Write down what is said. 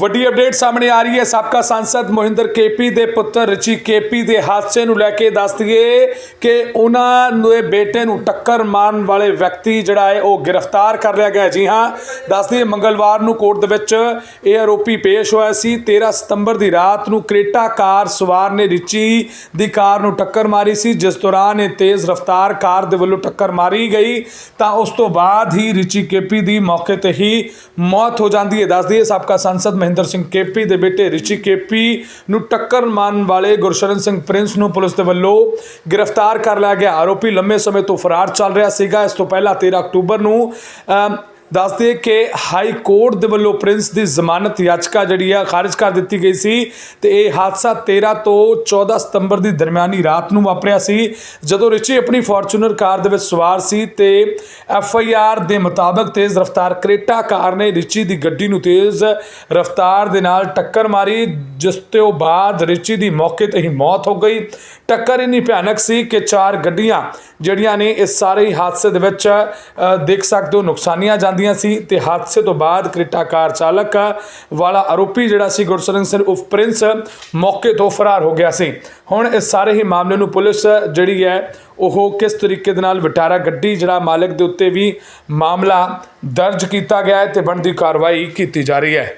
ਵੱਡੀ ਅਪਡੇਟ ਸਾਹਮਣੇ ਆ ਰਹੀ ਹੈ। ਸਾਬਕਾ ਸੰਸਦ ਮੋਹਿੰਦਰ ਕੇਪੀ ਦੇ ਪੁੱਤਰ ਰਿਚੀ ਕੇਪੀ ਦੇ ਹਾਦਸੇ ਨੂੰ ਲੈ ਕੇ ਦੱਸ ਦਈਏ ਕਿ ਉਹਨਾਂ ਦੇ ਬੇਟੇ ਨੂੰ ਟੱਕਰ ਮਾਰਨ ਵਾਲੇ ਵਿਅਕਤੀ ਜਿਹੜਾ ਹੈ, ਉਹ ਗ੍ਰਿਫਤਾਰ ਕਰ ਲਿਆ ਗਿਆ ਜੀ ਹਾਂ, ਦੱਸ ਦਈਏ ਮੰਗਲਵਾਰ ਨੂੰ ਕੋਰਟ ਦੇ ਵਿੱਚ ਇਹ ਆਰੋਪੀ ਪੇਸ਼ ਹੋਇਆ ਸੀ। 13 ਸਤੰਬਰ ਦੀ ਰਾਤ ਨੂੰ ਕ੍ਰੇਟਾ ਕਾਰ ਸਵਾਰ ਨੇ ਰਿਚੀ ਦੀ ਕਾਰ ਨੂੰ ਟੱਕਰ ਮਾਰੀ ਸੀ, ਜਿਸ ਦੌਰਾਨ ਇਹ ਤੇਜ਼ ਰਫ਼ਤਾਰ ਕਾਰ ਦੇ ਵੱਲੋਂ ਟੱਕਰ ਮਾਰੀ ਗਈ। ਤਾਂ ਉਸ ਤੋਂ ਬਾਅਦ ਹੀ ਰਿਚੀ ਕੇਪੀ ਦੀ ਮੌਕੇ ਤੇ ਹੀ ਮੌਤ ਹੋ ਜਾਂਦੀ ਹੈ। ਦੱਸ ਦਈਏ ਸਾਬਕਾ ਸੰਸਦ ਮਹਿੰਦਰ ਸਿੰਘ ਕੇਪੀ ਦੇ ਬੇਟੇ ਰਿਚੀ ਕੇਪੀ ਨੂੰ ਟੱਕਰ ਮਾਰਨ ਵਾਲੇ ਗੁਰਸ਼ਰਨ ਸਿੰਘ ਪ੍ਰਿੰਸ ਨੂੰ ਪੁਲਿਸ ਦੇ ਵੱਲੋਂ ਗ੍ਰਿਫਤਾਰ ਕਰ ਲਿਆ ਗਿਆ। ਆਰੋਪੀ ਲੰਮੇ ਸਮੇਂ ਤੋਂ ਫਰਾਰ ਚੱਲ ਰਿਹਾ ਸੀਗਾ। ਇਸ ਤੋਂ ਪਹਿਲਾਂ 13 ਅਕਤੂਬਰ ਨੂੰ ਅਮ, ਦੱਸਦੇ ਕਿ ਹਾਈ ਕੋਰਟ ਦੇ ਵੱਲੋਂ ਪ੍ਰਿੰਸ ਦੀ ਜ਼ਮਾਨਤ ਯਾਚਕਾ ਜਿਹੜੀ ਆ ਖਾਰਜ ਕਰ ਦਿੱਤੀ ਗਈ ਸੀ ਤੇ ਇਹ ਹਾਦਸਾ 13 ਤੋਂ 14 ਸਤੰਬਰ ਦੀ ਦਰਮਿਆਨੀ ਰਾਤ ਨੂੰ ਵਾਪਰਿਆ ਸੀ, ਜਦੋਂ ਰਿਚੀ ਆਪਣੀ ਫੋਰਚੂਨਰ ਕਾਰ ਦੇ ਵਿੱਚ ਸਵਾਰ ਸੀ ਤੇ ਐਫ ਆਈ ਆਰ ਦੇ ਮੁਤਾਬਕ ਤੇਜ਼ ਰਫ਼ਤਾਰ ਕਰੇਟਾ ਕਾਰ ਨੇ ਰਿਚੀ ਦੀ ਗੱਡੀ ਨੂੰ ਤੇਜ਼ ਰਫ਼ਤਾਰ ਦੇ ਨਾਲ ਟੱਕਰ ਮਾਰੀ, ਜਿਸ ਤੋਂ ਬਾਅਦ ਰਿਚੀ ਦੀ ਮੌਕੇ ਤੇ ਹੀ ਮੌਤ ਹੋ ਗਈ। ਟੱਕਰ ਇੰਨੀ ਭਿਆਨਕ ਸੀ ਕਿ ਚਾਰ ਗੱਡੀਆਂ ਜਿਹੜੀਆਂ ਨੇ ਇਸ ਸਾਰੇ ਹੀ ਹਾਦਸੇ ਦੇ ਵਿੱਚ ਦੇਖ ਸਕਦੇ ਹੋ ਨੁਕਸਾਨੀਆਂ ਜਾਂਦੀਆਂ ਸੀ ਤੇ ਹਾਦਸੇ ਤੋਂ ਬਾਅਦ ਕ੍ਰਿਟਾ ਕਾਰ ਚਾਲਕ ਵਾਲਾ ਆਰੋਪੀ ਜਿਹੜਾ ਸੀ ਗੁਰਸਰਨ ਸਿੰਘ ਉਫ ਪ੍ਰਿੰਸ ਮੌਕੇ ਤੋਂ ਫਰਾਰ ਹੋ ਗਿਆ ਸੀ। ਹੁਣ ਇਸ ਸਾਰੇ ਹੀ ਮਾਮਲੇ ਨੂੰ ਪੁਲਿਸ ਜਿਹੜੀ ਹੈ ਉਹ ਕਿਸ ਤਰੀਕੇ ਦੇ ਨਾਲ ਵਿਟਾਰਾ ਗੱਡੀ ਜਿਹੜਾ ਮਾਲਕ ਦੇ ਉੱਤੇ ਵੀ ਮਾਮਲਾ ਦਰਜ ਕੀਤਾ ਗਿਆ ਹੈ ਤੇ ਬਣਦੀ ਕਾਰਵਾਈ ਕੀਤੀ ਜਾ ਰਹੀ ਹੈ।